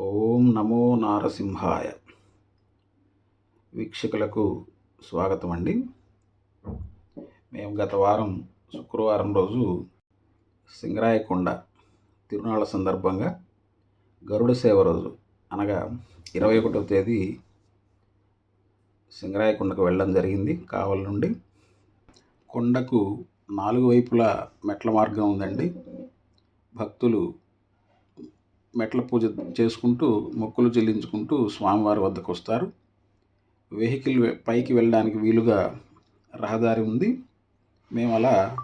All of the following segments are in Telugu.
ఓం నమో నారసింహాయ. వీక్షకులకు స్వాగతం అండి. మేము గత వారం శుక్రవారం రోజు సింగరాయకొండ తిరునాళ్ళ సందర్భంగా గరుడ సేవ రోజు అనగా ఇరవై ఒకటవ తేదీ సింగరాయకొండకు వెళ్ళడం జరిగింది కావల నుండి. కొండకు నాలుగు వైపులా మెట్ల మార్గం ఉందండి. భక్తులు మెట్ల పూజ చేసుకుంటూ మొక్కులు చెల్లించుకుంటూ స్వామివారి వద్దకు వస్తారు. వెహికల్ పైకి వెళ్ళడానికి వీలుగా రహదారి ఉంది. మేము అలా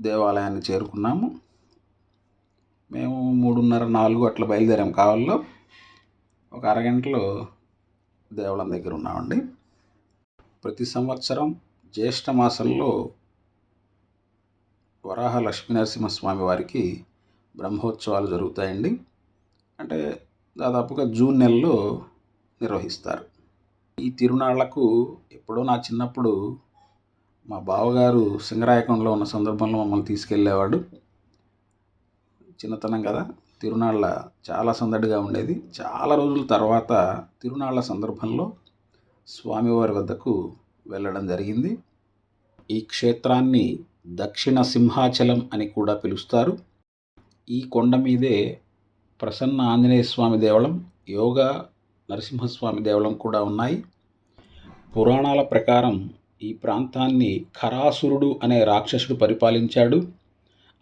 దేవాలయాన్ని చేరుకున్నాము. మేము మూడున్నర నాలుగు అట్లా బయలుదేరాం కావాలో ఒక అరగంటలో దేవాలయం దగ్గర ఉన్నామండి. ప్రతి సంవత్సరం జ్యేష్ఠ మాసంలో వరాహ లక్ష్మీ నరసింహస్వామి వారికి బ్రహ్మోత్సవాలు జరుగుతాయండి. అంటే దాదాపుగా జూన్ నెలలో నిర్వహిస్తారు. ఈ తిరునాళ్ళకు ఎప్పుడో నా చిన్నప్పుడు మా బావగారు సింగరాయకంలో ఉన్న సందర్భంలో మమ్మల్ని తీసుకెళ్ళేవాడు. చిన్నతనం కదా తిరునాళ్ళ చాలా సందడిగా ఉండేది. చాలా రోజుల తర్వాత తిరునాళ్ళ సందర్భంలో స్వామివారి వద్దకు వెళ్ళడం జరిగింది. ఈ క్షేత్రాన్ని దక్షిణ సింహాచలం అని కూడా పిలుస్తారు. ఈ కొండ మీదే ప్రసన్న ఆంజనేయ స్వామి దేవళం యోగా నరసింహస్వామి దేవళం కూడా ఉన్నాయి. పురాణాల ప్రకారం ఈ ప్రాంతాన్ని ఖరాసురుడు అనే రాక్షసుడు పరిపాలించాడు.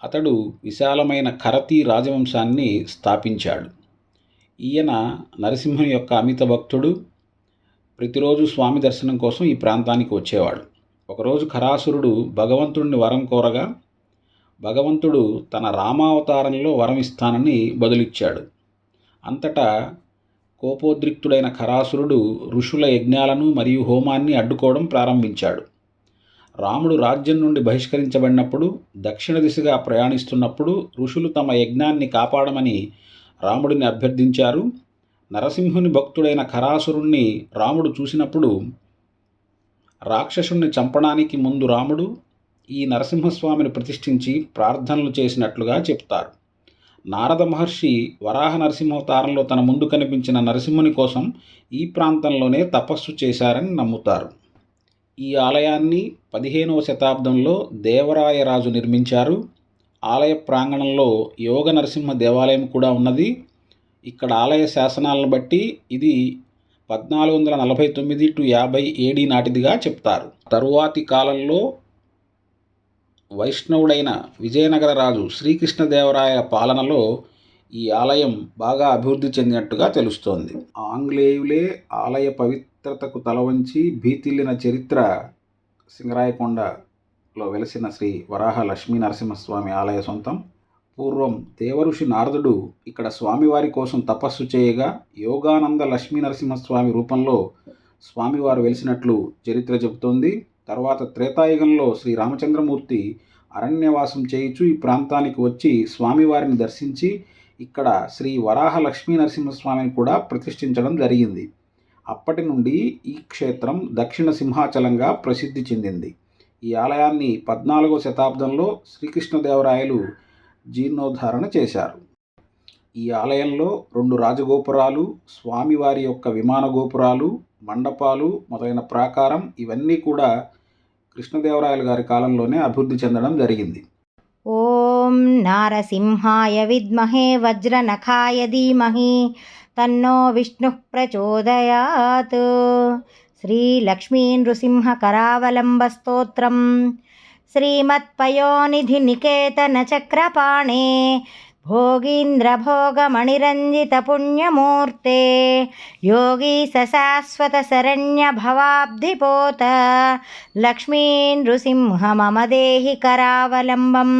అతడు విశాలమైన ఖరతి రాజవంశాన్ని స్థాపించాడు. ఈయన నరసింహుని యొక్క అమిత భక్తుడు. ప్రతిరోజు స్వామి దర్శనం కోసం ఈ ప్రాంతానికి వచ్చేవాడు. ఒకరోజు ఖరాసురుడు భగవంతుడిని వరం కోరగా భగవంతుడు తన రామావతారంలో వరం ఇస్తానని బదులిచ్చాడు. అంతటా కోపోద్రిక్తుడైన ఖరాసురుడు ఋషుల యజ్ఞాలను మరియు హోమాన్ని అడ్డుకోవడం ప్రారంభించాడు. రాముడు రాజ్యం నుండి బహిష్కరించబడినప్పుడు దక్షిణ దిశగా ప్రయాణిస్తున్నప్పుడు ఋషులు తమ యజ్ఞాన్ని కాపాడమని రాముడిని అభ్యర్థించారు. నరసింహుని భక్తుడైన ఖరాసురుణ్ణి రాముడు చూసినప్పుడు రాక్షసుణ్ణి చంపడానికి ముందు రాముడు ఈ నరసింహస్వామిని ప్రతిష్ఠించి ప్రార్థనలు చేసినట్లుగా చెప్తారు. నారద మహర్షి వరాహ నరసింహవతారంలో తన ముందు కనిపించిన నరసింహుని కోసం ఈ ప్రాంతంలోనే తపస్సు చేశారని నమ్ముతారు. ఈ ఆలయాన్ని పదిహేనవ శతాబ్దంలో దేవరాయరాజు నిర్మించారు. ఆలయ ప్రాంగణంలో యోగ నరసింహ దేవాలయం కూడా ఉన్నది. ఇక్కడ ఆలయ శాసనాలను బట్టి ఇది పద్నాలుగు వందల నలభై తొమ్మిది టు యాభై ఏడి నాటిదిగా చెప్తారు. తరువాతి కాలంలో వైష్ణవుడైన విజయనగర రాజు శ్రీకృష్ణదేవరాయల పాలనలో ఈ ఆలయం బాగా అభివృద్ధి చెందినట్టుగా తెలుస్తోంది. ఆంగ్లేయులే ఆలయ పవిత్రతకు తలవంచి భీతిల్లిన చరిత్ర సింగరాయకొండలో వెలసిన శ్రీ వరాహ లక్ష్మీ నరసింహస్వామి ఆలయ సొంతం. పూర్వం దేవఋషి నారదుడు ఇక్కడ స్వామివారి కోసం తపస్సు చేయగా యోగానంద లక్ష్మీ నరసింహస్వామి రూపంలో స్వామివారు వెలిసినట్లు చరిత్ర చెబుతోంది. తర్వాత త్రేతాయుగంలో శ్రీ రామచంద్రమూర్తి అరణ్యవాసం చేయుచు ఈ ప్రాంతానికి వచ్చి స్వామివారిని దర్శించి ఇక్కడ శ్రీ వరాహ లక్ష్మీ నరసింహస్వామిని కూడా ప్రతిష్ఠించడం జరిగింది. అప్పటి నుండి ఈ క్షేత్రం దక్షిణ సింహాచలంగా ప్రసిద్ధి చెందింది. ఈ ఆలయాన్ని పద్నాలుగో శతాబ్దంలో శ్రీకృష్ణదేవరాయలు జీర్ణోద్ధారణ చేశారు. ఈ ఆలయంలో రెండు రాజగోపురాలు స్వామివారి యొక్క విమాన గోపురాలు మండపాలు మొదలైన ప్రాకారం ఇవన్నీ కూడా కృష్ణదేవరాయలు గారి కాలంలోనే అభివృద్ధి చెందడం జరిగింది. ఓం నారసింహాయ విద్మహే వజ్రనఖాయ ధీమహి తన్నో విష్ణు ప్రచోదయాత్. శ్రీ లక్ష్మీ నృసింహ కరావలంబ స్తోత్రం. శ్రీమత్పయోనిధి నికేతన చక్రపాణే भोगीन्द्रभोगमणिरञ्जितपुण्यमूर्ते योगी सशाश्वतशरण्यभवाब्धिपोत लक्ष्मीनृसिंह मम देहि करावलम्बं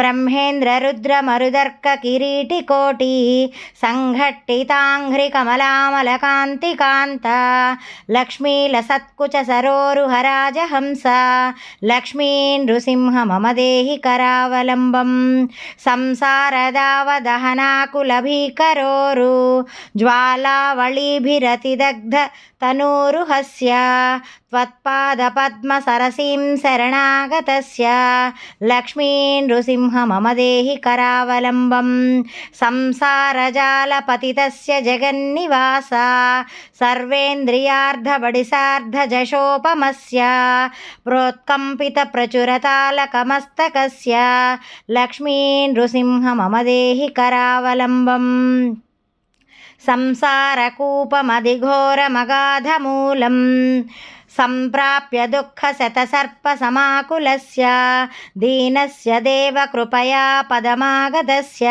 ब्रह्मेन्द्ररुद्रमरुदर्ककिरीटिकोटि सङ्घट्टिताङ्घ्रिकमलामलकान्तिकान्त लक्ष्मीलसत्कुचसरोरुहराजहंस लक्ष्मीनृसिंह मम देहि करावलम्बं संसारदावदहनाकुलभीकरोरु ज्वालावळीभिरतिदग्ध तनूरुहस्य त्वत्पादपद्मसरसीं शरणागतस्य लक्ष्मीं नृसिंह मम देहि करावलम्बं संसारजालपतितस्य जगन्निवास सर्वेन्द्रियार्धबडिसार्धजशोपमस्य प्रोत्कम्पितप्रचुरतालकमस्तकस्य लक्ष्मीं नृसिंह मम देहि करावलम्बम् संसारकूपमधिघोरमगाधमूलं सम्प्राप्य दुःखशतसर्पसमाकुलस्य दीनस्य देवकृपया पदमागतस्य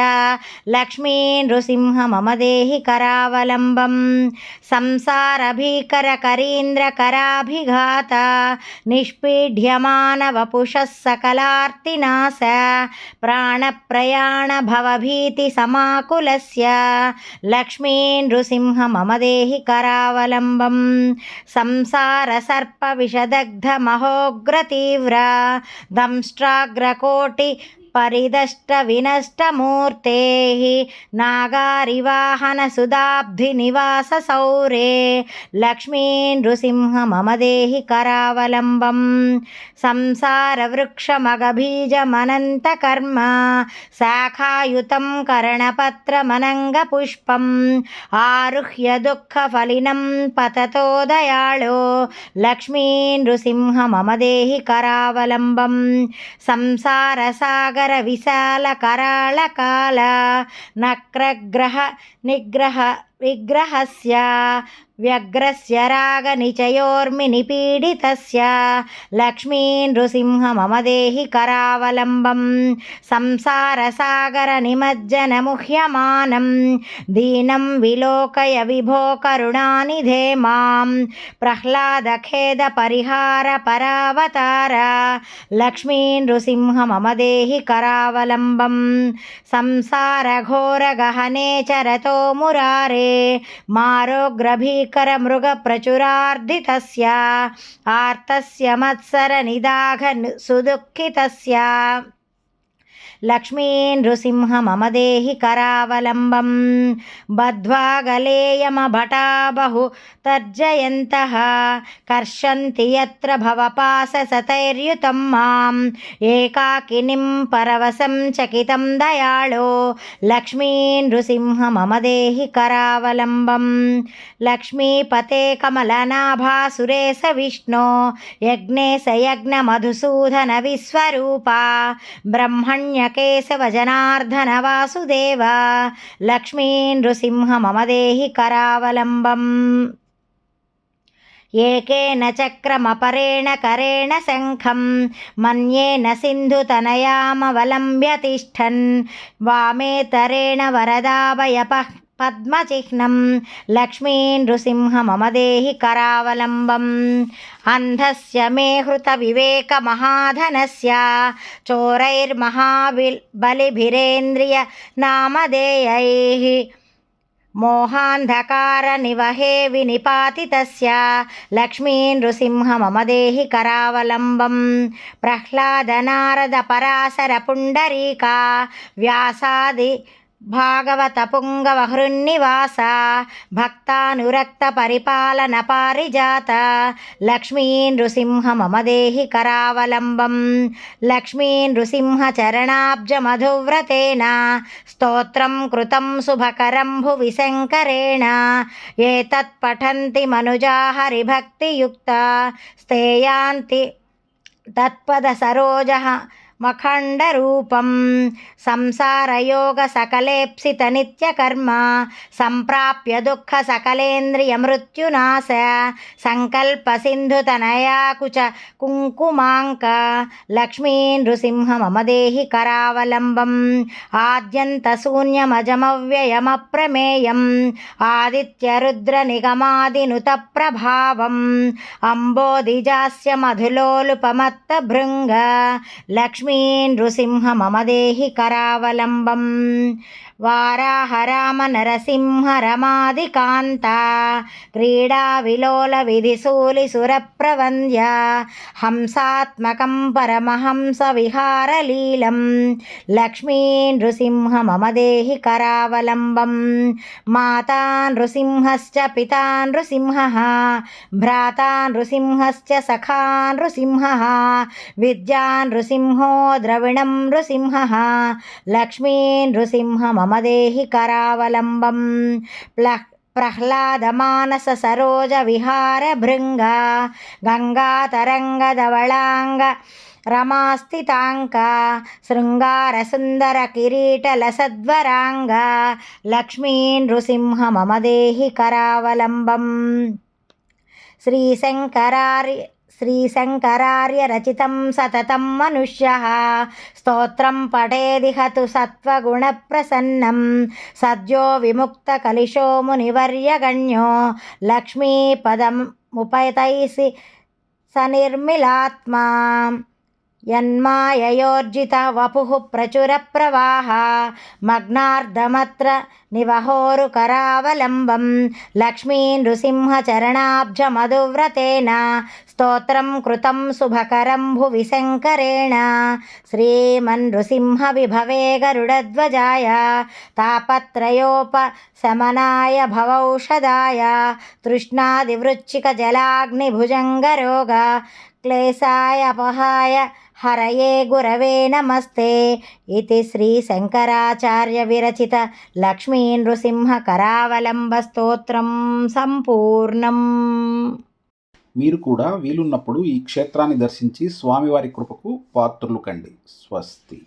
लक्ष्मीं नृसिंह मम देहि करावलम्बं संसारभीकरकरीन्द्रकराभिघात निष्पीड्यमानवपुषः सकलार्तिनाश प्राणप्रयाणभवभीतिसमाकुलस्य लक्ष्मीं नृसिंह मम देहि करावलम्बं सर्पविषदग्धमहोग्रतीव्रा दंष्ट्राग्रकोटि परिदष्टविनष्टमूर्तेः नागारिवाहनसुधाब्धिनिवाससौरे लक्ष्मीं नृसिंह मम देहि करावलम्बं संसारवृक्षमगबीजमनन्तकर्म शाखायुतं कर्णपत्रमनङ्गपुष्पम् आरुह्य दुःखफलिनं पततो दयाळो लक्ष्मीं नृसिंह मम देहि करावलम्बं శంకర విశాల కరాళ నక్రగ్రహ నిగ్రహ విగ్రహస్య వ్యగ్రస్య రాగనిచయోర్మి నిపీడితస్య లక్ష్మీ నృసింహ మమ దేహి కరావలంబం సంసారసాగర నిమజ్జన ముహ్యమానం దీనం విలోకయ విభో కరుణానిధే మాం ప్రహ్లాదఖేద పరిహార పరావతార లక్ష్మీ నృసింహ మమ దేహి కరావలంబం సంసారఘోరగహనే చరతో మురారే మారోగ్రభీకర మృగప్రచురార్దితస్య ఆర్తస్య మత్సర నిదాఘ సుదుఃఖితస్య లక్ష్మీ నృసింహ మమ దేహి కరావలంబం బద్ధ్వాగలేయమభటా బహు తర్జయంతः కర్షంతి యత్ర భవపాస సతైర్యుతం మాం ఏకాకినిం పరవశం చకితం దయాళో లక్ష్మీ నృసింహ మమ దేహి కరావలంబం లక్ష్మీపతే కమలనాభా సురేశ విష్ణో యజ్ఞేశ యజ్ఞ మధుసూదన విశ్వరూపా బ్రహ్మణ్య కేशవజనార్దన వాసుదేవ లక్ష్మీ నృసింహ మమ దేహి కరావలంబం. ఏకేన చక్రమపరేణ కరేణ శంఖం. మన్యేన సింధుతనయామవలంబ్య తిష్టన్ వామేతరేణ వరదాభయపః పద్మచిహ్నం లక్ష్మీ నృసింహ మమదేహి కరావలంబం. అంధస్ మే హృత వివేక మహాధనస్ చోరైర్మహాబి బలిభిరేంద్రియ నామధేయై. మోహాంధకార నివహే వినిపాతి లక్ష్మీ నృసింహ మమదేహి కరావలంబం. ప్రహ్లాదనారద పరాశర పుండరీకా. వ్యాసాది భాగవత పుంగవ హృన్నివాస భక్తానురక్త పరిపాలన పారిజాత లక్ష్మీ నృసింహ మమదేహి కరావలంబం లక్ష్మీ నృసింహ చరణాబ్జమధువ్రతేన స్తోత్రం కృతం శుభకరం భువి శంకరేణ ఏతత్ పఠంతి మనుజా హరిభక్తియుక్త స్థేయాంతి తత్పద సరోజ మఖండరూపం. సంసారయోగ సకలేప్సిత నిత్యకర్మ సంప్రాప్య దుఃఖ సకలేంద్రియ మృత్యునాశ సంకల్ప సింధుతనయాకుచ కుంకుమాంక. లక్ష్మీ నృసింహ మమదేహి కరావలంబం ఆద్యంత శూన్యమజమవ్యయమప్రమేయం ఆదిత్య రుద్ర నిగమాదినుత ప్రభావం అంబోదిజాస్య మధులోలుపమత్త భృంగ లక్ష్మీ నృసింహ మమ దేహి కరావలంబం. వారాహరామ నరసింహ రమాదికాంత. క్రీడా విలోల విధిశూలి సురప్రవంద్య. హంసాత్మకం పరమహంస విహారలీలం లక్ష్మీ నృసింహ మమ దేహి కరావలంబం. మాతా నృసింహశ్చ పితా నృసింహ భ్రాతా నృసింహశ్చ సఖా నృసింహ విద్యా నృసింహో ద్రవిణం నృసింహ. లక్ష్మీ నృసింహ మమ దేహి కరావలంబం. ప్లః ప్రహ్లాదమానస సరోజ విహార భృంగ. గంగాతరంగధవళాంగ రమాస్థితాంక. శృంగార శృంగారసుందర కిరీటలసద్వరాంగ లక్ష్మీ నృసింహ మమ దేహి కరావలంబం. శ్రీశంకరార్య శ్రీశంకరార్య రచితం సతతం మనుష్య స్తోత్రం పఠేదిహ తు సత్వగుణప్రసన్నం సద్యో విముక్తకలిశో మునివర్యగణ్యో లక్ష్మీపదముపైతైసి సనిర్మిలాత్మా యన్మాయయోర్జిత వపుః ప్రచుర ప్రవాహ మగ్నార్ధమత్ర నివహోరు కరావలంబం లక్ష్మీ నృసింహ చరణాబ్జ మధువ్రతేన స్తోత్రం కృతం శుభకరం భువి శంకరేణ. శ్రీమన్నృసింహ విభవే గరుడధ్వజాయ. తాపత్రయోపశమనాయ భవౌషధాయ. తృష్ణాదివృచ్చిక జలాగ్నిభుజంగరోగ క్లేశాయ అపహాయ మీరు కూడా వీలున్నప్పుడు ఈ క్షేత్రాన్ని దర్శించి స్వామివారి కృపకు పాత్రులు కండి. స్వస్తి.